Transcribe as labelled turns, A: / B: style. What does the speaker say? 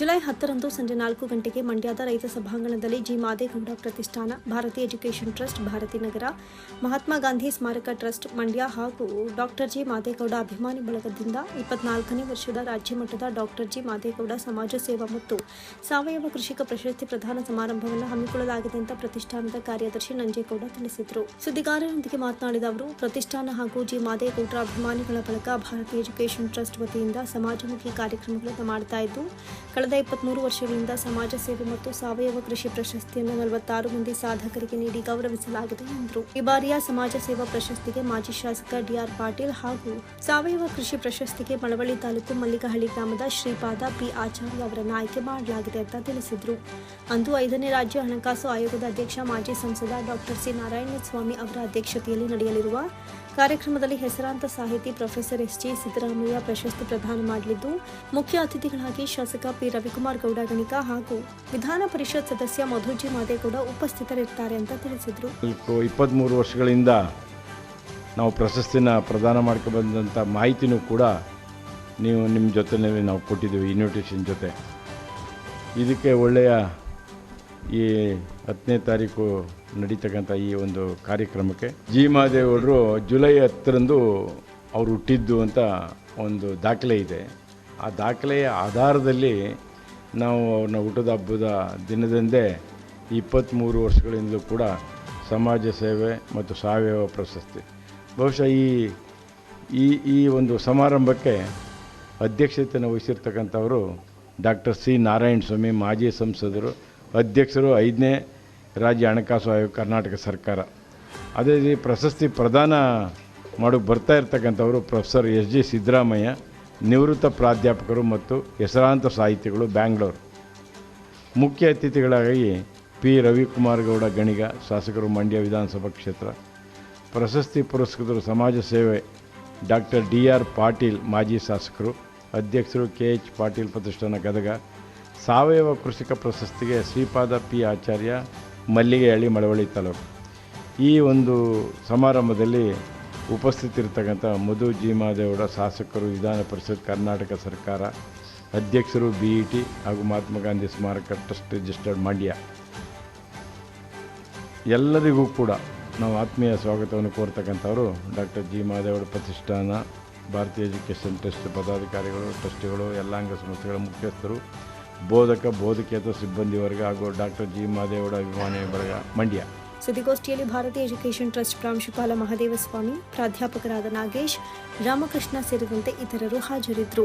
A: July ಹತ್ತರಂದು ಸಂಜೆ ನಾಲ್ಕು ಗಂಟೆಗೆ ಮಂಡ್ಯದ ರೈತ ಸಭಾಂಗಣದಲ್ಲಿ ಜಿ ಮಾದೇಗೌಡ ಪ್ರತಿಷ್ಠಾನ ಭಾರತಿ ಎಜುಕೇಷನ್ ಟ್ರಸ್ಟ್, ಭಾರತಿ ನಗರ, ಮಹಾತ್ಮ ಗಾಂಧಿ ಸ್ಮಾರಕ ಟ್ರಸ್ಟ್, ಮಂಡ್ಯ ಹಾಗೂ ಡಾಕ್ಟರ್ ಜಿ ಮಾದೇಗೌಡ ಅಭಿಮಾನಿ ಬಳಗದಿಂದ ಇಪ್ಪತ್ನಾಲ್ಕನೇ ವರ್ಷದ ರಾಜ್ಯ ಮಟ್ಟದ ಡಾಕ್ಟರ್ ಜಿ ಮಾದೇಗೌಡ ಸಮಾಜ ಸೇವಾ ಮತ್ತು ಸಾವಯವ ಕೃಷಿಕ ಪ್ರಶಸ್ತಿ ಪ್ರದಾನ ಸಮಾರಂಭವನ್ನು ಹಮ್ಮಿಕೊಳ್ಳಲಾಗಿದೆ ಅಂತ ಪ್ರತಿಷ್ಠಾನದ ಕಾರ್ಯದರ್ಶಿ ನಂಜೇಗೌಡ ತಿಳಿಸಿದರು. ಸುದ್ದಿಗಾರರೊಂದಿಗೆ ಮಾತನಾಡಿದ ಅವರು, ಪ್ರತಿಷ್ಠಾನ ಹಾಗೂ ಜಿ ಮಾದೇಗೌಡರ ಅಭಿಮಾನಿಗಳ ಬಳಗ ಭಾರತೀಯ ಎಜುಕೇಷನ್ ಟ್ರಸ್ಟ್ ವತಿಯಿಂದ ಸಮಾಜಮುಖಿ ಕಾರ್ಯಕ್ರಮಗಳನ್ನು ಮಾಡ್ತಾ ಇದ್ದು ಕಳೆದ ಇಪ್ಪತ್ಮೂರು ವರ್ಷಗಳಿಂದ ಸಮಾಜ ಸೇವೆ ಮತ್ತು ಸಾವಯವ ಕೃಷಿ ಪ್ರಶಸ್ತಿಯನ್ನು ನಲವತ್ತಾರು ಮಂದಿ ಸಾಧಕರಿಗೆ ನೀಡಿ ಗೌರವಿಸಲಾಗಿದೆ ಎಂದರು. ಈ ಬಾರಿಯ ಸಮಾಜ ಸೇವಾ ಪ್ರಶಸ್ತಿಗೆ ಮಾಜಿ ಶಾಸಕ ಡಿಆರ್ ಪಾಟೀಲ್ ಹಾಗೂ ಸಾವಯವ ಕೃಷಿ ಪ್ರಶಸ್ತಿಗೆ ಮಳವಳ್ಳಿ ತಾಲೂಕು ಮಲ್ಲಿಗಹಳ್ಳಿ ಗ್ರಾಮದ ಶ್ರೀಪಾದ ಪಿ. ಆಚಾರ್ಯ ಅವರನ್ನು ಆಯ್ಕೆ ಮಾಡಲಾಗಿದೆ ಅಂತ ತಿಳಿಸಿದರು. ಅಂದು ಐದನೇ ರಾಜ್ಯ ಹಣಕಾಸು ಆಯೋಗದ ಅಧ್ಯಕ್ಷ, ಮಾಜಿ ಸಂಸದ ಡಾಕ್ಟರ್ ಸಿ. ನಾರಾಯಣಸ್ವಾಮಿ ಅವರ ಅಧ್ಯಕ್ಷತೆಯಲ್ಲಿ ನಡೆಯಲಿರುವ ಕಾರ್ಯಕ್ರಮದಲ್ಲಿ ಹೆಸರಾಂತ ಸಾಹಿತಿ ಪ್ರೊಫೆಸರ್ ಎಸ್ ಜಿ ಸಿದ್ದರಾಮಯ್ಯ ಪ್ರಶಸ್ತಿ ಪ್ರದಾನ ಮಾಡಲಿದ್ದು, ಮುಖ್ಯ ಅತಿಥಿಗಳಾಗಿ ಶಾಸಕ ಪಿ. ರವಿಕುಮಾರ್ ಗೌಡ, ಗಣಿಕ ಹಾಗೂ ವಿಧಾನ ಪರಿಷತ್ ಸದಸ್ಯ ಮಧುಜಿ ಮಾದೇಗೌಡ ಉಪಸ್ಥಿತರಿರ್ತಾರೆ ಅಂತ ತಿಳಿಸಿದರು.
B: ನಾಲ್ಕು ಇಪ್ಪತ್ತ್ಮೂರು ವರ್ಷಗಳಿಂದ ನಾವು ಪ್ರಶಸ್ತಿನ ಪ್ರದಾನ ಮಾಡ್ಕೊಬಂದಂಥ ಮಾಹಿತಿನೂ ಕೂಡ ನೀವು ನಿಮ್ಮ ಜೊತೆಯಲ್ಲಿ ನಾವು ಕೊಟ್ಟಿದ್ದೀವಿ ಇನ್ವಿಟೇಷನ್ ಜೊತೆ. ಇದಕ್ಕೆ ಒಳ್ಳೆಯ ಈ ಹತ್ತನೇ ತಾರೀಕು ನಡೀತಕ್ಕಂಥ ಈ ಒಂದು ಕಾರ್ಯಕ್ರಮಕ್ಕೆ ಜಿ ಮಹಾದೇವರು ಜುಲೈ ಹತ್ತರಂದು ಅವರು ಹುಟ್ಟಿದ್ದು ಅಂತ ಒಂದು ದಾಖಲೆ ಇದೆ. ಆ ದಾಖಲೆಯ ಆಧಾರದಲ್ಲಿ ನಾವು ಅವ್ರನ್ನ ಹುಟ್ಟದ ಹಬ್ಬದ ದಿನದಂದೇ ಇಪ್ಪತ್ತ್ಮೂರು ವರ್ಷಗಳಿಂದಲೂ ಕೂಡ ಸಮಾಜ ಸೇವೆ ಮತ್ತು ಸಾವಯವ ಪ್ರಶಸ್ತಿ. ಬಹುಶಃ ಈ ಈ ಈ ಒಂದು ಸಮಾರಂಭಕ್ಕೆ ಅಧ್ಯಕ್ಷತೆಯನ್ನು ವಹಿಸಿರ್ತಕ್ಕಂಥವರು ಡಾಕ್ಟರ್ ಸಿ ನಾರಾಯಣ ಸ್ವಾಮಿ ಮಾಜಿ ಸಂಸದರು ಅಧ್ಯಕ್ಷರು ಐದನೇ ರಾಜ್ಯ ಹಣಕಾಸು ಆಯೋಗ ಕರ್ನಾಟಕ ಸರ್ಕಾರ. ಅದೇ ರೀತಿ ಪ್ರಶಸ್ತಿ ಪ್ರದಾನ ಮಾಡೋಕ್ಕೆ ಬರ್ತಾ ಇರ್ತಕ್ಕಂಥವರು ಪ್ರೊಫೆಸರ್ ಎಸ್ ಜಿ ಸಿದ್ದರಾಮಯ್ಯ, ನಿವೃತ್ತ ಪ್ರಾಧ್ಯಾಪಕರು ಮತ್ತು ಹೆಸರಾಂತ ಸಾಹಿತಿಗಳು ಬ್ಯಾಂಗ್ಳೂರು. ಮುಖ್ಯ ಅತಿಥಿಗಳಾಗಿ ಪಿ ರವಿಕುಮಾರ್ ಗೌಡ ಗಣಿಗ, ಶಾಸಕರು ಮಂಡ್ಯ ವಿಧಾನಸಭಾ ಕ್ಷೇತ್ರ. ಪ್ರಶಸ್ತಿ ಪುರಸ್ಕೃತರು ಸಮಾಜ ಸೇವೆ ಡಾಕ್ಟರ್ ಡಿ ಆರ್ ಪಾಟೀಲ್ ಮಾಜಿ ಶಾಸಕರು, ಅಧ್ಯಕ್ಷರು ಕೆ ಎಚ್ ಪಾಟೀಲ್ ಪ್ರತಿಷ್ಠಾನ ಗದಗ ಸಾವಯವ ಕೃಷಿಕ ಪ್ರಶಸ್ತಿಗೆ ಶ್ರೀಪಾದ ಪಿ ಆಚಾರ್ಯ ಮಲ್ಲಿಗೆಹಳ್ಳಿ, ಮಳವಳ್ಳಿ ತಾಲೂಕು. ಈ ಒಂದು ಸಮಾರಂಭದಲ್ಲಿ ಉಪಸ್ಥಿತಿರ್ತಕ್ಕಂಥ ಮಧು ಜಿ ಮಾದೇಗೌಡ ಶಾಸಕರು, ವಿಧಾನ ಪರಿಷತ್, ಕರ್ನಾಟಕ ಸರ್ಕಾರ ಅಧ್ಯಕ್ಷರು, ಬಿ ಇ ಟಿ ಹಾಗೂ ಮಹಾತ್ಮ ಗಾಂಧಿ ಸ್ಮಾರಕ ಟ್ರಸ್ಟ್ ರಿಜಿಸ್ಟರ್ಡ್ ಮಂಡ್ಯ. ಎಲ್ಲರಿಗೂ ಕೂಡ ನಾವು ಆತ್ಮೀಯ ಸ್ವಾಗತವನ್ನು ಕೋರ್ತಕ್ಕಂಥವರು, ಡಾಕ್ಟರ್ ಜಿ ಮಾದೇವರ ಪ್ರತಿಷ್ಠಾನ, ಭಾರತೀಯ ಎಜುಕೇಷನ್ ಟ್ರಸ್ಟ್ ಪದಾಧಿಕಾರಿಗಳು, ಟ್ರಸ್ಟಿಗಳು, ಎಲ್ಲಾಂಗ ಸಂಸ್ಥೆಗಳ ಮುಖ್ಯಸ್ಥರು ಬೋಧಕ, ಬೋಧಕೇತರ ಸಿಬ್ಬಂದಿ ವರ್ಗ ಹಾಗೂ ಡಾಕ್ಟರ್ ಜಿ. ಮಹದೇವಡ ಅಭಿಮಾನಿ ವರ್ಗ ಮಂಡ್ಯ.
A: ಸುದ್ದಿಗೋಷ್ಠಿಯಲ್ಲಿ ಭಾರತೀಯ ಎಜುಕೇಷನ್ ಟ್ರಸ್ಟ್ ಪ್ರಾಂಶುಪಾಲ ಮಹದೇವಸ್ವಾಮಿ ಪ್ರಾಧ್ಯಾಪಕರಾದ ನಾಗೇಶ್, ರಾಮಕೃಷ್ಣ ಸೇರಿದಂತೆ ಇತರರು ಹಾಜರಿದ್ದರು.